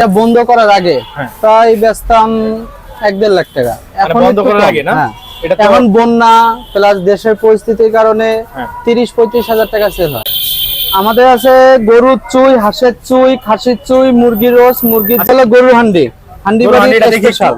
এটা বন্ধ করার আগে হ্যাঁ। প্রায় বেচতাম এক দেড় লাখ টাকা এখন বন্ধ করার আগে না? হ্যাঁ। এখন বন্যা প্লাস দেশের পরিস্থিতির কারণে হ্যাঁ। তিরিশ পঁয়ত্রিশ হাজার টাকা সেল হয় আমাদের আছে গরুর চুই হাঁসের চুই খাসির চুই মুরগির রোস মুরগির হলো গরুর হান্ডি হান্ডি বাড়ি। স্পেশাল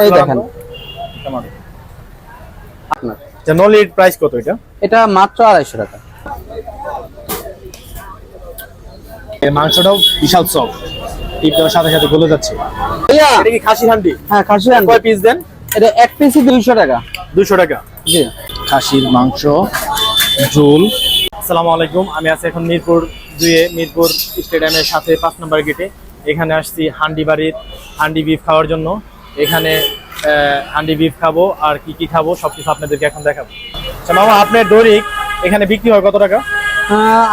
এই দেখেন আচ্ছা নলির প্রাইস কত এটা এটা মাত্র আড়াইশো টাকা মাংসটাও বিশাল সফট টিপ দেওয়ার সাথে সাথে গলে যাচ্ছে। এটা কি খাসি হান্ডি? হ্যাঁ খাসি হান্ডি। কয় পিস দেন? এটা এক পিসি দুইশো টাকা। দুশো টাকা। জি। খাসির মাংস ঝোল। আসসালামু আলাইকুম আমি আছি এখন মিরপুর দুয়ে মিরপুর স্টেডিয়ামের সাথে পাঁচ নম্বর গেটে। এখানে আসছি হান্ডি বাড়ির হান্ডি বিফ খাওয়ার জন্য। এখানে হান্ডি বিফ খাব আর কি কি খাব সবকিছু আপনাদেরকে এখন দেখাবো। আচ্ছা মামা আপনার দৈনিক এখানে বিক্রি হয় কত টাকা?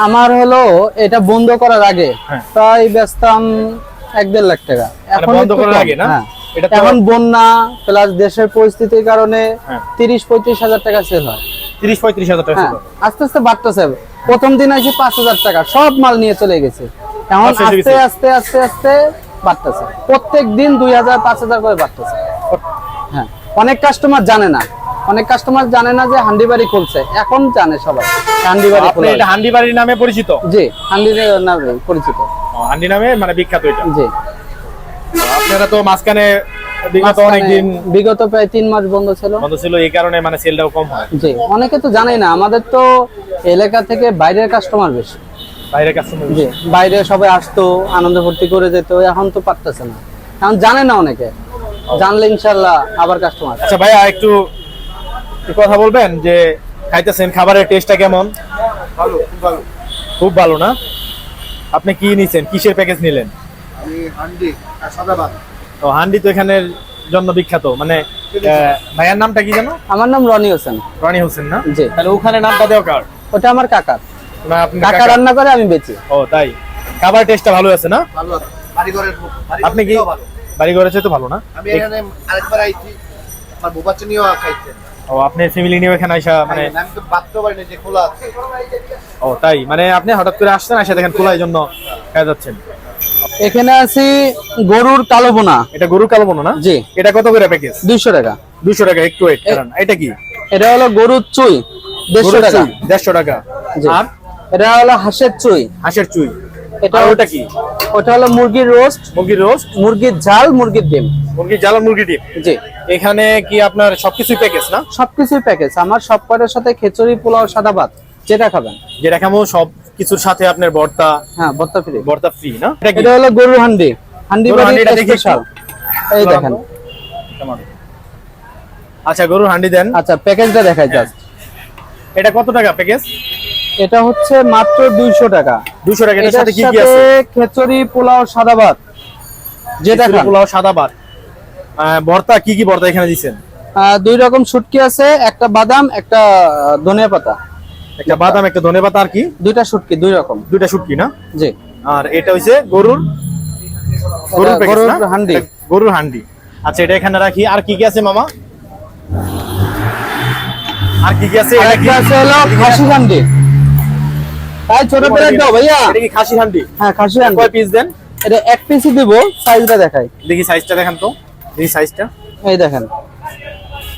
আমার হলো এটা বন্ধ করার আগে হ্যাঁ। প্রায় বেচতাম এক দেড় লাখ টাকা। এখন বন্ধ করার আগে না? হ্যাঁ। এটা এখন বন্যা প্লাস দেশের পরিস্থিতির কারণে হ্যাঁ। তিরিশ পঁয়ত্রিশ হাজার টাকা সেল হয়। তিরিশ পঁয়ত্রিশ হাজার টাকা হ্যাঁ। আস্তে আস্তে বাড়তেছে। প্রথম দিন আছে পাঁচ হাজার টাকা। সব মাল নিয়ে চলে গেছে। এখন আস্তে আস্তে আস্তে আস্তে বাড়তেছে। প্রত্যেক দিন দুই হাজার পাঁচ হাজার করে বাড়তেছে। হ্যাঁ। অনেক কাস্টমার জানে না। অনেক কাস্টমার জানে না যে হান্ডি বাড়ি খুলছে। এখন জানে সবাই। হান্ডি বাড়ি এটা হান্ডি বাড়ির নামে পরিচিত? জি হান্ডি নামে পরিচিত। হান্ডি নামে মানে বিখ্যাত এটা। জি। আপনারা তো মাঝখানে বিগত অনেকদিন বিগত প্রায় তিন মাস বন্ধ ছিল। বন্ধ ছিল এই কারণে মানে সেলটাও কম হয়। জি অনেকে তো জানেই না আমাদের তো এলাকা থেকে বাইরের কাস্টমার বেশি। বাইরের কাস্টমার জি বাইরে সবাই আসতো আনন্দ ফুর্তি করে যেত এখন তো পারতেছে না। এখন জানে না অনেকে। জানলে ইনশাল্লাহ আবার কাস্টমার আচ্ছা ভাইয়া একটু একটু কথা বলবেন যে খাইতেছেন খাবারের টেস্টটা কেমন? ভালো খুব ভালো। খুব ভালো না? আপনি কি নিছেন? কিসের প্যাকেজ নিলেন? আমি হান্ডি আর সাদা ভাত। তো হান্ডি তো এখানের জন্য বিখ্যাত। মানে ভাইয়ার নামটা কি জানো আমার নাম রনি হোসেন। রনি হোসেন না? জি। তাহলে ওখানে নামটা দেওয়া কার? ওটা আমার কাকার। না আপনি কাকা কাকা- রান্না করে আমি বেচি। ও তাই। খাবার টেস্টটা ভালো আছে না? ভালো আছে। বাড়িঘরের বাড়িঘরের আপনি কি বাড়ি করেছে তো ভালো না? আমি এখানে আরেকবার আইছি। আমার বউ বাচ্চা নিয়েও খাইছে। ও আপনি ফ্যামিলি নিয়ে এখানে আসা মানে আমি তো বাড়ি না যে খোলা আছে। ও তাই? মানে আপনি হঠাৎ করে আসছেন আসে দেখেন খোলার জন্য খাই যাচ্ছেন। এখানে আছি গরুর কালো বোনা। এটা গরু কালো বোনো না? জি। এটা কত করে প্যাকেজ? দুইশো টাকা। দুশো টাকা একটু ওয়েট কারণ এটা কি? এটা হলো গরুর চুই দেড়শো টাকা। দেড়শো টাকা। জি। আর? এটা হলো হাঁসের চুই। হাঁসের চুই। এটা ওটা কি? ওটা হলো মুরগির রোস্ট। মুরগির রোস্ট? মুরগির ঝাল মুরগির ডিম। মুরগির জ্বালা মুরগি ডিম? জি। এখানে কি আপনার সবকিছুই প্যাকেজ না? সবকিছুই প্যাকেজ আমার সব কয়টার সাথে খিচুড়ি পোলাও সাদা ভাত যেটা খাবেন। যেটা কেমন সব কিছুর সাথে আপনার ভর্তা। হ্যাঁ ভর্তা ফ্রি ভর্তা ফ্রি না? এটা হলো গরুর হান্ডি। হান্ডি। স্পেশাল এই দেখেন। আচ্ছা গরুর হান্ডি দেন। আচ্ছা প্যাকেজটা দেখাই জাস্ট এটা কত টাকা প্যাকেজ এটা হচ্ছে মাত্র দুইশো টাকা। দুশো টাকা এটার এটার সাথে কি কি আছে? খিচুড়ি পোলাও সাদা ভাত। যেটা খান। পোলাও সাদা ভাত। ভর্তা কি কি ভর্তা এখানে দিচ্ছেন দুই রকম শুটকি আছে একটা বাদাম একটা ধনিয়া পাতা। একটা বাদাম একটা ধনে পাতা আর কি? দুইটা শুটকি দুই রকম। দুইটা শুটকি না? জি। আর এটা হইছে গরুর গরুর গরুর হান্ডি। গরুর হান্ডি। আচ্ছা এটা এখানে রাখি। আর কি কি আছে মামা? আর কি কি আছে? এটা কি আছে হলো খাসি হান্ডি। তাই ছোট প্লেট দাও ভাইয়া। এটা কি খাসি হান্ডি? হ্যাঁ খাসি হান্ডি। কয় পিস দেন? এটা এক পিসই দিব সাইজটা দেখাই। দেখি সাইজটা দেখান তো। দেখি সাইজটা এই দেখেন।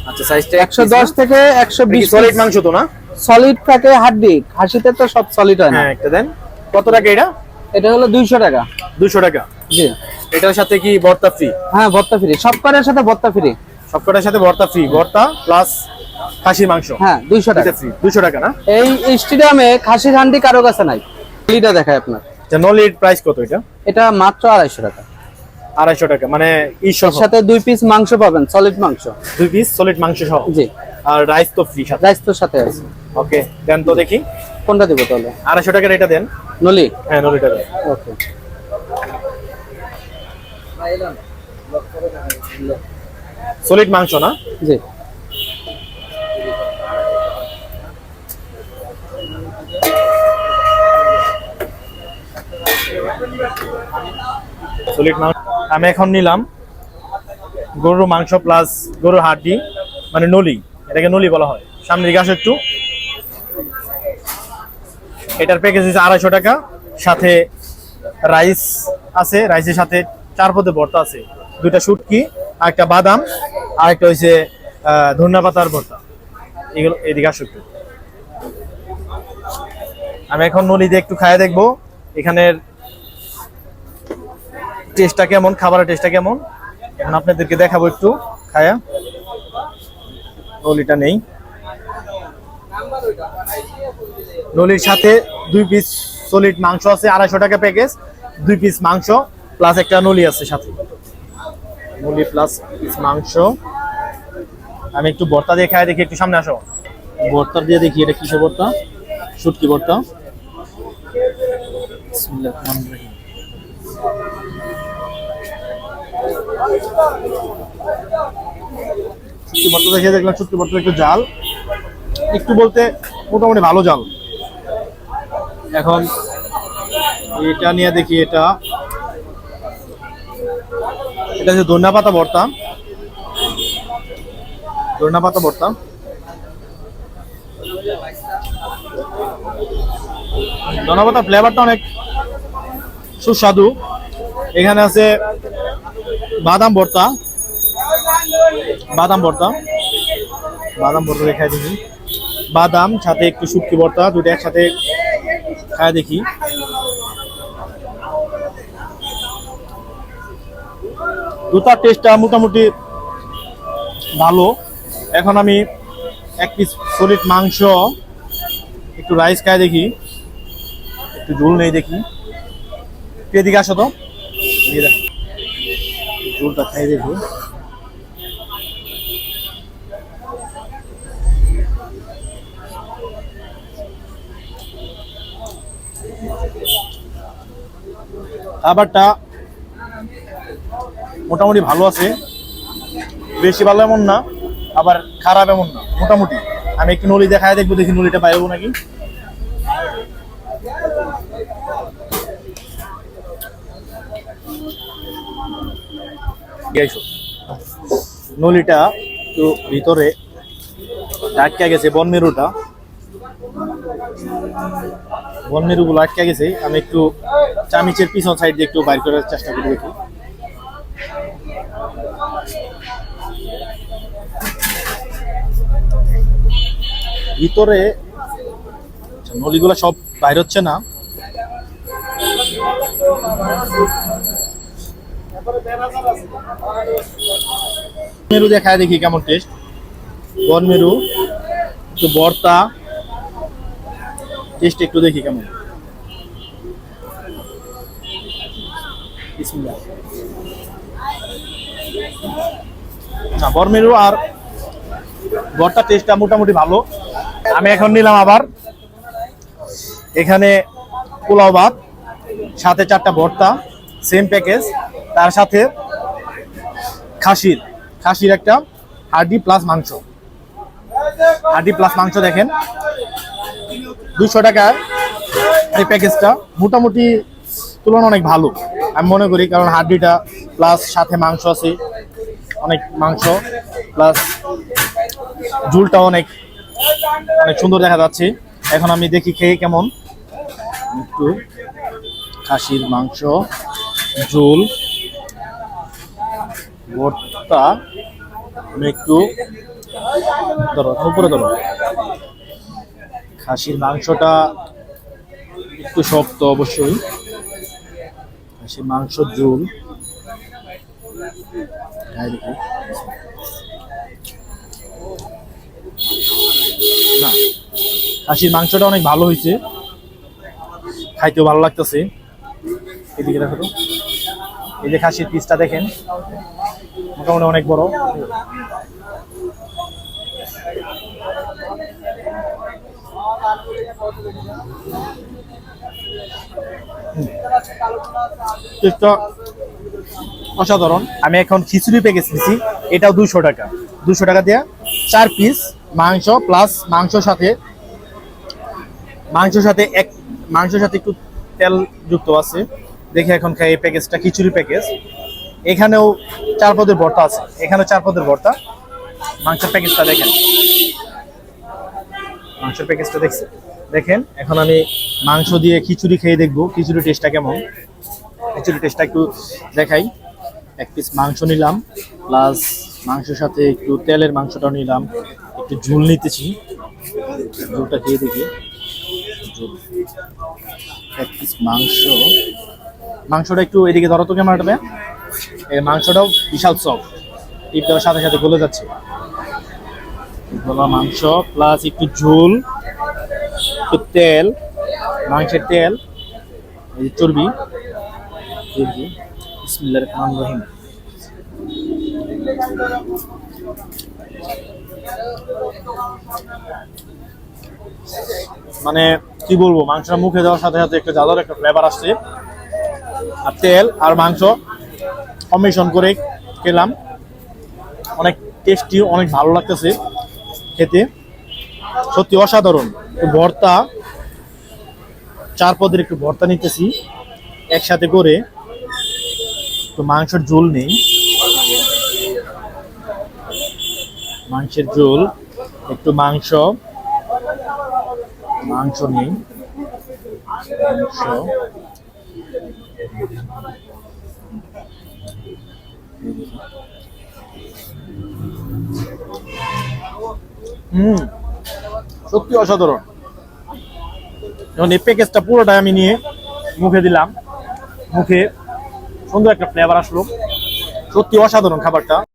আচ্ছা সাইজটা একশো দশ থেকে একশো বিশ সলিড মাংস তো না? সলিড থাকে হাড্ডি। খাসিতে তো সব সলিড হয় না। হ্যাঁ একটা দেন। কত টাকা এটা? এটা হলো দুইশো টাকা। দুশো টাকা। জি। এটার সাথে কি ভর্তা ফ্রি হ্যাঁ ভর্তা ফ্রি সব সাথে ভর্তা ফ্রি সবকটার সাথে ভর্তা ফ্রি ভর্তা প্লাস খাসির মাংস? হ্যাঁ দুইশো টাকা। ফ্রি দুশো টাকা না? এই স্টেডিয়ামে খাসির হান্ডি কারও কাছে নাই। লিটা দেখায় আপনার। আচ্ছা নলির প্রাইস কত এটা? এটা মাত্র আড়াইশো টাকা। আড়াইশো টাকা মানে এর সাথে দুই পিস মাংস পাবেন সলিড মাংস। দুই পিস সলিড মাংস সহ? জি। আর রাইস তো ফ্রি সাথে? রাইস তোর সাথে আছে। ওকে দেন তো দেখি। কোনটা দিব তাহলে? আড়াইশো টাকার এটা দেন। নলি হ্যাঁ নলিটা দেন ওকে সলিড মাংস না? জি। আমি এখন নিলাম গরুর মাংস প্লাস গরুর হাড্ডি মানে নলি, এটাকে নলি বলা হয়। সামনে আসো একটু। এটার প্যাকেজ হচ্ছে আড়াইশো টাকা। সাথে রাইস আছে রাইসের সাথে চার পদে ভর্তা আছে। দুইটা শুটকি আর একটা বাদাম আর একটা হচ্ছে ধনিয়া পাতার ভর্তা। এগুলো এদিকে আসো একটু। আমি এখন নলিতে একটু খায় দেখব। এখানের টেস্টটা কেমন? খাবারের টেস্টটা কেমন? এখন আপনাদেরকে দেখাবো একটু। খায়া। নলিটা নেই। নলির সাথে দুই পিস সলিড মাংস আছে আড়াইশো টাকা প্যাকেজ দুই পিস মাংস প্লাস একটা নলি আছে সাথে। নলি প্লাস পিস মাংস। আমি একটু ভর্তা দিয়ে খাই দেখি একটু সামনে আসো। ভর্তা দিয়ে দেখি এটা কিসের ভর্তা? শুটকি ভর্তা? বিসমিল্লাহির রহমানির রহিম। শুটকি ভর্তা দেখে দেখলাম শুটকি ভর্তা একটু জাল। একটু বলতে মোটামুটি ভালো জাল। এখন এটা নিয়ে দেখি, এটা। এটা হচ্ছে ধনিয়া পাতা ভর্তা। ধনিয়া পাতা ভর্তা। ধনিয়া ফ্লেভারটা অনেক সুস্বাদু। এখানে আছে বাদাম ভর্তা। বাদাম ভর্তা। বাদাম ভর্তা দেখাই দেখি। বাদাম, সাথে একটু শুটকি ভর্তা দুটো একসাথে খায় দেখি। দুটার টেস্টটা মোটামুটি ভালো। এখন আমি এক পিস সলিড মাংস, একটু রাইস খায় দেখি। একটু ঝোল নেই দেখি। এদিকে আসো তো। ঝোলটা খাই দেখি খাবারটা মোটামুটি ভালো আছে। বেশি ভালো এমন না, আবার খারাপ এমন না, মোটামুটি। আমি একটু নলি দেখায় দেখব, দেখি নলিটা পাইবো নাকি। গেছো নলিটা একটু ভিতরে আটকে গেছে, বনমেরুটা। বনমেরু গুলো আটকে গেছে, আমি একটু চামিচের পিছন সাইড দিয়ে একটু বাইর করার চেষ্টা করি দেখি। ভিতরে নলিগুলো সব বাইর হচ্ছে না। মেরু দেখায় দেখি কেমন টেস্ট বন মেরু, একটু বর্তা। টেস্ট একটু দেখি কেমন। না বরমেরু আর বর্তা টেস্টটা মোটামুটি ভালো। আমি এখন নিলাম আবার। এখানে পোলাও ভাত, সাথে চারটা ভর্তা সেম প্যাকেজ তার সাথে খাসির খাসির একটা হাডি প্লাস মাংস। হাডি প্লাস মাংস দেখেন। দুশো টাকার এই প্যাকেজটা মোটামুটি তুলনা অনেক ভালো। আমি মনে করি কারণ হাড্ডিটা প্লাস সাথে মাংস আছে, অনেক মাংস প্লাস ঝুলটা অনেক অনেক সুন্দর দেখা যাচ্ছে। এখন আমি দেখি খেয়ে কেমন। একটু খাসির, মাংস, ঝোল। ভর্তা। একটু ধরো উপরে ধরো। খাসির মাংসটা একটু শক্ত অবশ্যই। খাসির মাংস দেখি। না, খাসির মাংসটা অনেক ভালো হয়েছে। খাইতেও ভালো লাগতেছে। এদিকে দেখো এই যে খাসির পিসটা দেখেন। মোটামুটি অনেক বড়। অসাধারণ। আমি এখন খিচুড়ি প্যাকেজ দিছি। এটাও দুশো টাকা। দুশো টাকা দিয়ে চার পিস মাংস প্লাস মাংসর সাথে মাংসর সাথে এক মাংসের সাথে একটু তেল যুক্ত আছে। দেখে এখন খাই এই প্যাকেজটা খিচুড়ি প্যাকেজ এখানেও চার পদের ভর্তা আছে। এখানেও চার পদের ভর্তা। মাংসের প্যাকেজটা দেখেন। মাংসের প্যাকেজটা দেখছেন? দেখেন, এখন আমি মাংস দিয়ে খিচুড়ি খেয়ে দেখব। খিচুড়ি টেস্টটা কেমন? খিচুড়ি টেস্টটা একটু দেখাই। এক পিস মাংস নিলাম প্লাস মাংসের সাথে একটু তেলের মাংসটাও নিলাম। একটু ঝুল নিতেছি। ঝুলটা খেয়ে দেখি। এক পিস মাংস। মাংসটা একটু এদিকে ধরো তো ক্যামেরাটা এই মাংসটাও বিশাল সফট টিপ দেওয়ার সাথে সাথে গলে যাচ্ছে। গলা মাংস প্লাস একটু ঝোল, একটু তেল, মাংসের তেল চর্বি। রহিম। মানে কি বলব, মাংসটা মুখে দেওয়ার সাথে সাথে একটা জাদার একটা ফ্লেভার আসছে। আর তেল আর মাংস কম্বিনেশন করে খেলাম। অনেক টেস্টি অনেক ভালো লাগতেছে খেতে। সত্যি অসাধারণ। ভর্তা, চার পদের একটু ভর্তা নিতেছি একসাথে করে। একটু মাংসের ঝোল নেই। মাংসের ঝোল, একটু মাংস। মাংস নেই। মাংস। হুম, সত্যি অসাধারণ। যখন এই প্যাকেজটা পুরোটাই আমি নিয়ে মুখে দিলাম, মুখে সুন্দর একটা ফ্লেভার আসলো। সত্যি অসাধারণ খাবারটা।